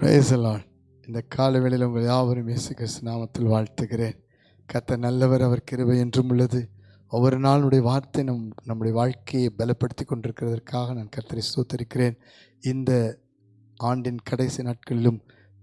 பிரேசலால் இந்த காலவேளையில் உங்கள் யாவரும் இயேசு கிறிஸ்து நாமத்தில் வாழ்த்துகிறேன். கத்த நல்லவர் அவர் கிருபை என்றும் உள்ளது. ஒவ்வொரு நாளுடைய வார்த்தை நம் நம்முடைய வாழ்க்கையை பலப்படுத்தி கொண்டிருக்கிறதற்காக நான் கர்த்தரை சூத்தரிக்கிறேன் இந்த ஆண்டின் கடைசி நாட்களிலும்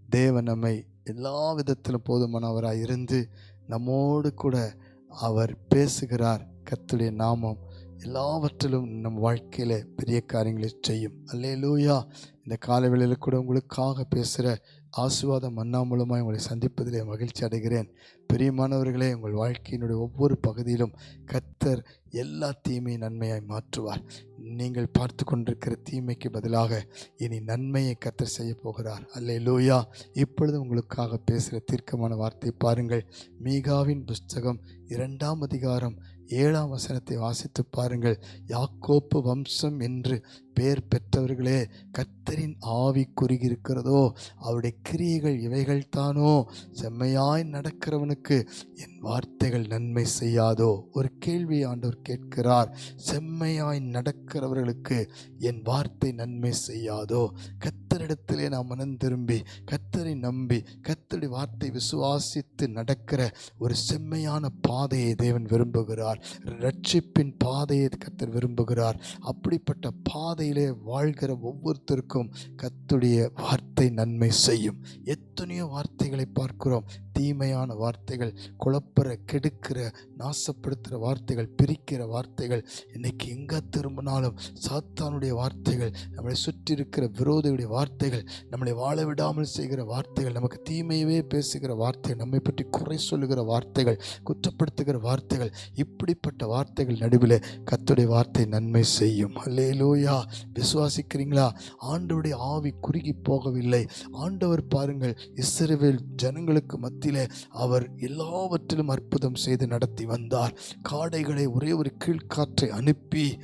தேவன் நம்மை எல்லா விதத்திலும் போதுமானவராக இருந்து நம்மோடு கூட அவர் பேசுகிறார். கத்துடைய நாமம் எல்லாவற்றிலும் நம் வாழ்க்கையில் பெரிய காரியங்களை செய்யும். அல்லேலூயா. இந்த காலவேளையில் கூட உங்களுக்காக பேசுகிற ஆசுவாதம் அண்ணா மூலமாக உங்களை சந்திப்பதிலே மகிழ்ச்சி அடைகிறேன். பிரியமானவர்களே உங்கள் வாழ்க்கையினுடைய ஒவ்வொரு பகுதியிலும் கத்தர் எல்லா தீமையும் நன்மையாய் மாற்றுவார். நீங்கள் பார்த்து கொண்டிருக்கிற தீமைக்கு பதிலாக இனி நன்மையை கத்தர் செய்ய போகிறார். அல்லே லூயா இப்பொழுது உங்களுக்காக பேசுகிற தீர்க்கமான வார்த்தை பாருங்கள். மீகாவின் புஸ்தகம் இரண்டாம் அதிகாரம் ஏழாம் வசனத்தை வாசித்து பாருங்கள். யாக்கோப்பு வம்சம் என்று பெயர் பெற்றவர்களே கத்தரின் ஆவி குறுகியிருக்கிறதோ அவருடைய கிரியைகள் இவைகள் தானோ செம்மையாய் நடக்கிறவனுக்கு என் வார்த்தைகள் நன்மை செய்யாதோ? ஒரு கேள்வி ஆண்டவர் கேட்கிறார். செம்மையாய் நடக்கிறவர்களுக்கு என் வார்த்தை நன்மை செய்யாதோ? கத்தரிடத்திலே நாம் மனம் திரும்பி கத்தரை நம்பி கத்தருடைய வார்த்தை விசுவாசித்து நடக்கிற ஒரு செம்மையான பாதையை தேவன் விரும்புகிறார். ரட்சிப்பின் பாதையை கத்தர் விரும்புகிறார். அப்படிப்பட்ட பாதை பாதையிலே வாழ்கிற ஒவ்வொருத்தருக்கும் கத்துடைய வார்த்தை நன்மை செய்யும். எத்தனையோ வார்த்தைகளை பார்க்கிறோம். தீமையான வார்த்தைகள் குழப்புற கெடுக்கிற நாசப்படுத்துகிற வார்த்தைகள் பிரிக்கிற வார்த்தைகள் இன்னைக்கு எங்கே திரும்பினாலும் சாத்தானுடைய வார்த்தைகள் நம்மளை சுற்றி இருக்கிற விரோதியுடைய வார்த்தைகள் நம்மளை வாழ விடாமல் செய்கிற வார்த்தைகள் நமக்கு தீமையவே பேசுகிற வார்த்தைகள் நம்மை பற்றி குறை சொல்லுகிற வார்த்தைகள் குற்றப்படுத்துகிற வார்த்தைகள் இப்படிப்பட்ட வார்த்தைகள் நடுவில் கத்துடைய வார்த்தை நன்மை செய்யும். அல்லேலூயா விசுவாசிக்கிறீங்களா? ஆண்டவருடைய ஆவி குறுகி போகவில்லை. ஆண்டவர் பாருங்கள் இஸ்ரவேல் ஜனங்களுக்கு மத்தியிலே அவர் எல்லாவற்றிலும் அற்புதம் செய்து நடத்தி வந்தார். காடைகளை ஒரே ஒரு கீழ்காற்றை அனுப்பி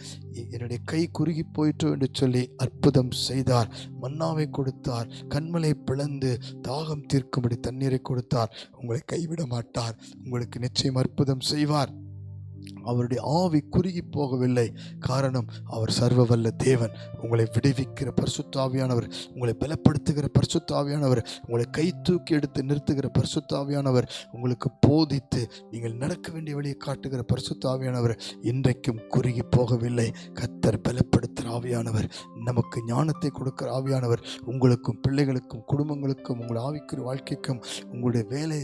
என்னுடைய கை குறுகி போயிற்று என்று சொல்லி அற்புதம் செய்தார். மன்னாவை கொடுத்தார். கண்மலை பிளந்து தாகம் தீர்க்கும்படி தண்ணீரை கொடுத்தார். உங்களை கைவிட மாட்டார். உங்களுக்கு நிச்சயம் அற்புதம் செய்வார். அவருடைய ஆவி குறுகி போகவில்லை. காரணம் அவர் சர்வ வல்ல தேவன். உங்களை விடுவிக்கிற பரிசுத்தாவியானவர் உங்களை பலப்படுத்துகிற பரிசுத்தாவியானவர் உங்களை கை தூக்கி எடுத்து நிறுத்துகிற பரிசுத்தாவியானவர் உங்களுக்கு போதித்து நீங்கள் நடக்க வேண்டிய வழியை காட்டுகிற பரிசுத்தாவியானவர் இன்றைக்கும் குறுகி போகவில்லை. கத்தர் பலப்படுத்துகிற ஆவியானவர் நமக்கு ஞானத்தை கொடுக்கிற ஆவியானவர் உங்களுக்கும் பிள்ளைகளுக்கும் குடும்பங்களுக்கும் உங்கள் ஆவிக்குரிய வாழ்க்கைக்கும் உங்களுடைய வேலை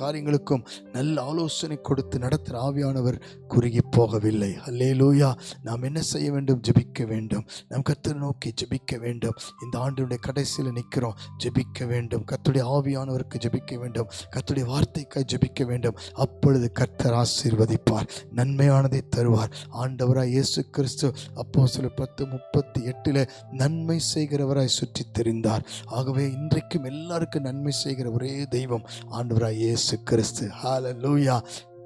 காரியங்களுக்கும் நல்ல ஆலோசனை கொடுத்து நடத்துகிற ஆவியானவர் குறுகி போகவில்லை. அல்லே லூயா நாம் என்ன செய்ய வேண்டும்? ஜெபிக்க வேண்டும். நம் கத்தரை நோக்கி ஜெபிக்க வேண்டும். இந்த ஆண்டுடைய கடைசியில் நிற்கிறோம். ஜெபிக்க வேண்டும். கத்துடைய ஆவியானவருக்கு ஜெபிக்க வேண்டும். கத்துடைய வார்த்தைக்காய் ஜெபிக்க வேண்டும். அப்பொழுது கர்த்தர் ஆசீர்வதிப்பார். நன்மையானதை தருவார். ஆண்டவராய் இயேசு கிறிஸ்து அப்போ சில பத்து முப்பத்தி எட்டில் நன்மை செய்கிறவராய் சுற்றி தெரிந்தார். ஆகவே இன்றைக்கும் எல்லாருக்கும் நன்மை செய்கிற ஒரே தெய்வம் ஆண்டவராய் இயேசு. கிறிஸ்து. லூயா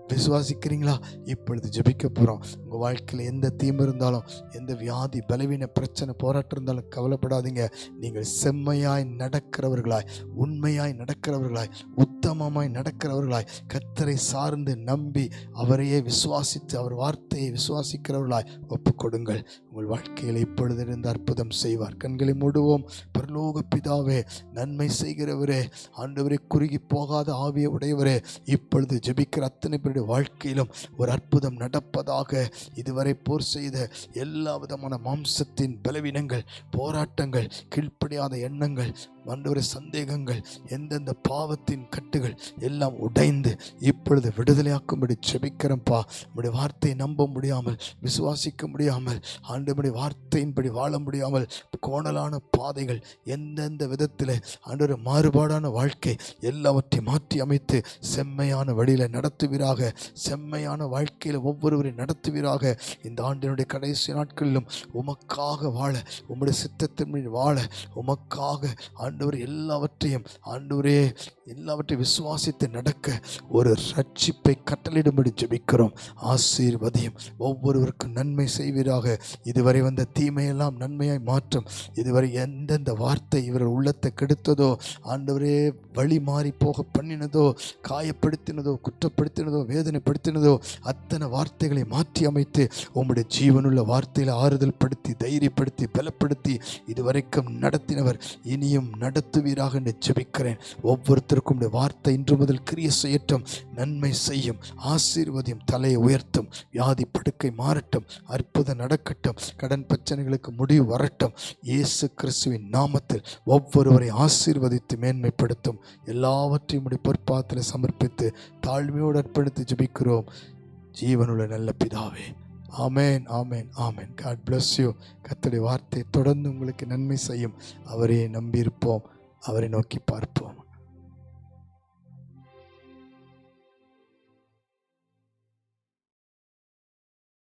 விசுவாசிக்கிறீங்களா? இப்பொழுது ஜெபிக்க போகிறோம் உங்கள் வாழ்க்கையில் எந்த தீமை இருந்தாலும் எந்த வியாதி பலவீன பிரச்சனை போராட்டம் இருந்தாலும் கவலைப்படாதீங்க. நீங்கள் செம்மையாய் நடக்கிறவர்களாய் உண்மையாய் நடக்கிறவர்களாய் உத் உத்தமமாய் நடக்கிறவர்களாய் கத்தரை சார்ந்து நம்பி அவரையே விசுவாசித்து அவர் வார்த்தையை விசுவாசிக்கிறவர்களாய் ஒப்புக்கொடுங்கள். உங்கள் வாழ்க்கையில் இப்பொழுது இருந்து அற்புதம் செய்வார். கண்களை மூடுவோம். பரலோக பிதாவே நன்மை செய்கிறவரே ஆண்டவரை குறுகி போகாத ஆவிய உடையவரே இப்பொழுது ஜெபிக்கிற அத்தனை பேருடைய வாழ்க்கையிலும் ஒரு அற்புதம் நடப்பதாக இதுவரை போர் செய்த எல்லா விதமான மாம்சத்தின் பலவீனங்கள் போராட்டங்கள் கீழ்ப்படியாத எண்ணங்கள் ஆண்டவரே சந்தேகங்கள் எந்தெந்த பாவத்தின் கட்டுகள் எல்லாம் உடைந்து இப்பொழுது விடுதலையாக்கும்படி செபிக்கிறப்பா உடைய வார்த்தையை நம்ப முடியாமல் விசுவாசிக்க முடியாமல் ஆண்டவருடைய வார்த்தையின்படி வாழ முடியாமல் கோணலான பாதைகள் எந்தெந்த விதத்தில் ஆண்டவர் மாறுபாடான வாழ்க்கை எல்லாவற்றையும் மாற்றி அமைத்து செம்மையான வழியில் நடத்துவீராக. செம்மையான வாழ்க்கையில் ஒவ்வொருவரையும் நடத்துவீராக. இந்த ஆண்டினுடைய கடைசி நாட்களிலும் உமக்காக வாழ உம்முடைய சித்தத்தின் வாழ உமக்காக ஆண்டவர் எல்லாவற்றையும் ஆண்டவரே எல்லாவற்றையும் விசுவாசித்து நடக்க ஒரு ரட்சிப்பை கட்டளிடும்படி ஜெபிக்கிறோம். ஆசீர்வதியும். ஒவ்வொருவருக்கும் நன்மை செய்வீராக. இதுவரை வந்த தீமையெல்லாம் நன்மையாய் மாற்றும். இதுவரை எந்தெந்த வார்த்தை இவர்கள் உள்ளத்தை கெடுத்ததோ ஆண்டவரே வழி மாறி போக பண்ணினதோ காயப்படுத்தினதோ குற்றப்படுத்தினதோ வேதனைப்படுத்தினதோ அத்தனை வார்த்தைகளை மாற்றி அமைத்து உம்முடைய ஜீவனுள்ள வார்த்தையில் ஆறுதல் படுத்தி தைரியப்படுத்தி பலப்படுத்தி இதுவரைக்கும் நடத்தினவர் இனியும் நடத்துவீராக என்று ஜெபிக்கிறேன். ஒவ்வொருத்தருக்கும் உடைய வார்த்தை இன்று முதல் கிரிய செய்யட்டும். நன்மை செய்யும் ஆசீர்வதியும் தலையை உயர்த்தும் வியாதி படுக்கை மாறட்டும் அற்புதம் நடக்கட்டும் கடன் பிரச்சனைகளுக்கு முடிவு வரட்டும். இயேசு கிறிஸ்துவின் நாமத்தில் ஒவ்வொருவரை ஆசீர்வதித்து மேன்மைப்படுத்தும். எல்லாவற்றையும் உடைய பொற்பாத்தில் சமர்ப்பித்து தாழ்மையோடு அர்ப்பணித்து ஜெபிக்கிறோம். ஜீவனுள்ள நல்ல பிதாவே ஆமேன் ஆமேன் ஆமேன். காட் பிளஸ் யூ கத்தடி வார்த்தை தொடர்ந்து உங்களுக்கு நன்மை செய்யும். அவரே நம்பியிருப்போம். அவரை நோக்கி பார்ப்போம்.